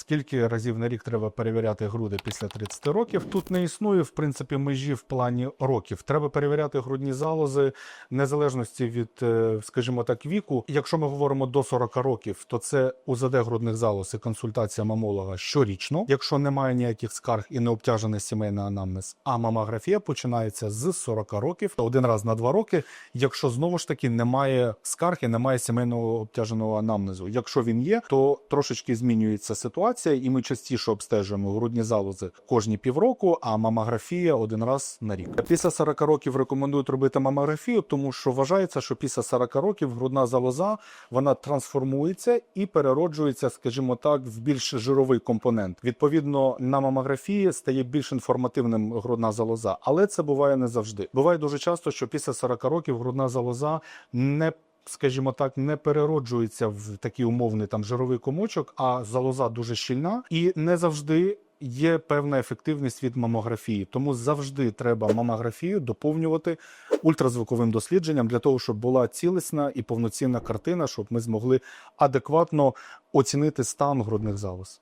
скільки разів на рік треба перевіряти груди після 30 років. Тут не існує в принципі межі в плані років. Треба перевіряти грудні залози незалежності від, е, скажімо так, віку. Якщо ми говоримо до 40 років, то це УЗД грудних залоз і консультація мамолога щорічно, якщо немає ніяких скарг і не обтяжений сімейний анамнез. А мамографія починається з 40 років один раз на два роки, якщо знову ж таки немає скарг і немає сімейного обтяженого анамнезу. Якщо він є, то трошечки змінюється ситуація, і ми частіше обстежуємо грудні залози кожні півроку, а мамографія один раз на рік. Після 40 років рекомендують робити мамографію, тому що вважається, що після 40 років грудна залоза вона трансформується і перероджується, скажімо так, в більш жировий компонент. Відповідно, на мамографії стає більш інформативним грудна залоза, але це буває не завжди. Буває дуже часто, що після 40 років грудна залоза не Скажімо так, не перероджується в такий умовний там жировий комочок, а залоза дуже щільна і не завжди є певна ефективність від мамографії. Тому завжди треба мамографію доповнювати ультразвуковим дослідженням для того, щоб була цілісна і повноцінна картина, щоб ми змогли адекватно оцінити стан грудних залоз.